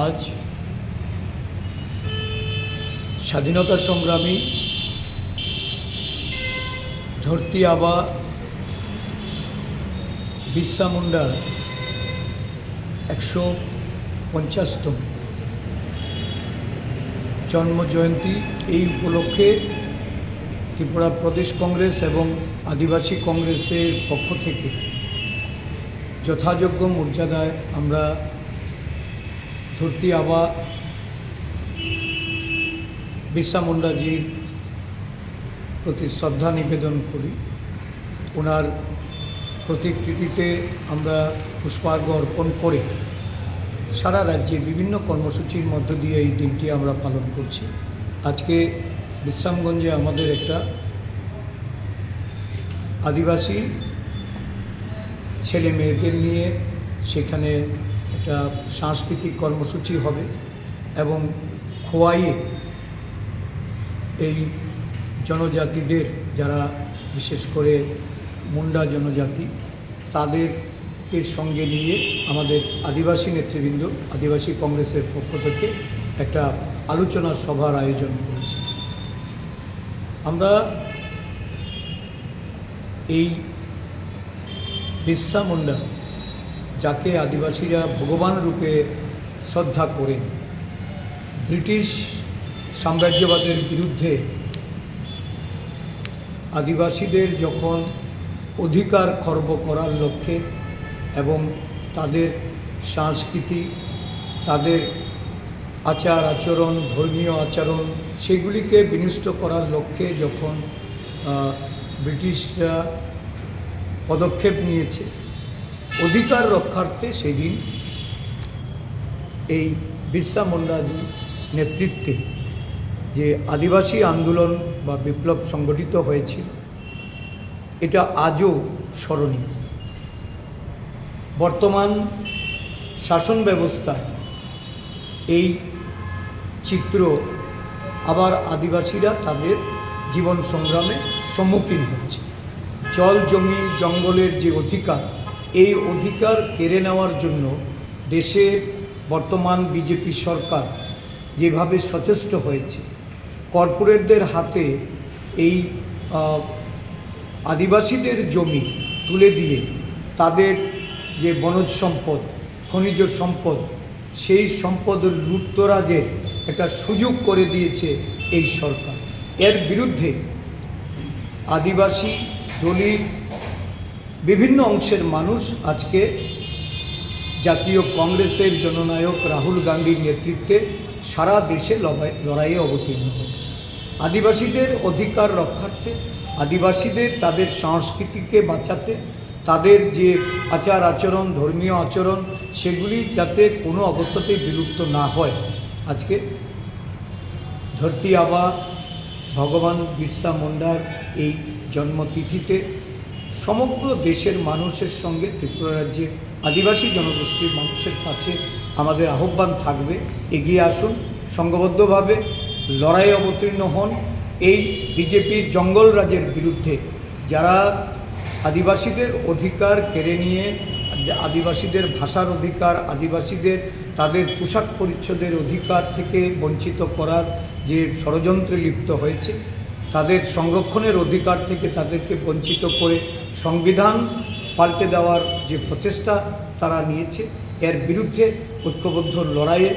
আজ স্বাধীনতা সংগ্রামী ধরতি আবা বিরসা মুন্ডার একশো পঞ্চাশতম জন্মজয়ন্তী এই উপলক্ষে ত্রিপুরা প্রদেশ কংগ্রেস এবং আদিবাসী কংগ্রেসের পক্ষ থেকে যথাযোগ্য মর্যাদায় আমরা ধরতি আবা, বিরসা মুন্ডাজির প্রতি শ্রদ্ধা নিবেদন করি। ওনার প্রতিকৃতিতে আমরা পুষ্পার্ঘ অর্পণ করে সারা রাজ্যে বিভিন্ন কর্মসূচির মধ্য দিয়ে এই দিনটি আমরা পালন করছি। আজকে বিশ্রামগঞ্জে আমাদের একটা আদিবাসী ছেলে মেয়েদের নিয়ে সেখানে একটা সাংস্কৃতিক কর্মসূচি হবে এবং খোয়াইয়ে এই জনজাতিদের, যারা বিশেষ করে মুন্ডা জনজাতি, তাদেরকে সঙ্গে নিয়ে আমাদের আদিবাসী নেতৃবৃন্দ, আদিবাসী কংগ্রেসের পক্ষ থেকে একটা আলোচনা সভার আয়োজন করেছি। আমরা এই বিরসা মুন্ডা যাকে আদিবাসীরা ভগবান রূপে শ্রদ্ধা করেন। ব্রিটিশ সাম্রাজ্যবাদের বিরুদ্ধে আদিবাসীদের যখন অধিকার খর্ব করার লক্ষ্যে এবং তাদের সংস্কৃতি, তাদের আচার আচরণ, ধর্মীয় আচরণ সেগুলিকে বিনষ্ট করার লক্ষ্যে যখন ব্রিটিশরা পদক্ষেপ নিয়েছে অধিকার রক্ষার্থে সেদিন এই বিরসা মুন্ডাজি নেতৃত্বে যে আদিবাসী আন্দোলন বা বিপ্লব সংগঠিত হয়েছিল, এটা আজও স্মরণীয়। বর্তমান শাসন ব্যবস্থায় এই চিত্র আবার আদিবাসীরা তাদের জীবন সংগ্রামে সম্মুখীন হচ্ছে। জল জমি, জঙ্গলের যে অধিকার এই অধিকার কেড়ে নেওয়ার জন্য দেশে বর্তমান বিজেপি সরকার যেভাবে সচেষ্ট হয়েছে, কর্পোরেটদের হাতে এই আদিবাসীদের জমি তুলে দিয়ে তাদের যে বনজ সম্পদ, খনিজ সম্পদ, সেই সম্পদ লুপ্তরাজের একটা সুযোগ করে দিয়েছে এই সরকার। এর বিরুদ্ধে আদিবাসী দলিত বিভিন্ন অংশের মানুষ আজকে জাতীয় কংগ্রেসের জননায়ক রাহুল গান্ধীর নেতৃত্বে সারা দেশে লড়াই লড়াইয়ে অবতীর্ণ হচ্ছে আদিবাসীদের অধিকার রক্ষার্থে, আদিবাসীদের তাদের সংস্কৃতিকে বাঁচাতে, তাদের যে আচার আচরণ, ধর্মীয় আচরণ, সেগুলি যাতে কোনো অবস্থাতেই বিলুপ্ত না হয়। আজকে ধরতি আবা ভগবান বিরসা মুন্ডার এই জন্মতিথিতে সমগ্র দেশের মানুষের সঙ্গে ত্রিপুরা রাজ্যের আদিবাসী জনগোষ্ঠীর মানুষের কাছে আমাদের আহ্বান থাকবে। এগিয়ে আসুন, সংঘবদ্ধভাবে লড়াইয়ে অবতীর্ণ হন। এই বিজেপির জঙ্গল রাজের বিরুদ্ধে যারা আদিবাসীদের অধিকার কেড়ে নিয়ে, আদিবাসীদের ভাষার অধিকার, আদিবাসীদের তাদের পোশাক পরিচ্ছদের অধিকার থেকে বঞ্চিত করার যে ষড়যন্ত্রে লিপ্ত হয়েছে, তাদের সংরক্ষণের অধিকার থেকে তাদেরকে বঞ্চিত করে সংবিধান পাল্টে দেওয়ার যে প্রচেষ্টা তারা নিয়েছে এর বিরুদ্ধে ঐক্যবদ্ধ লড়াইয়ে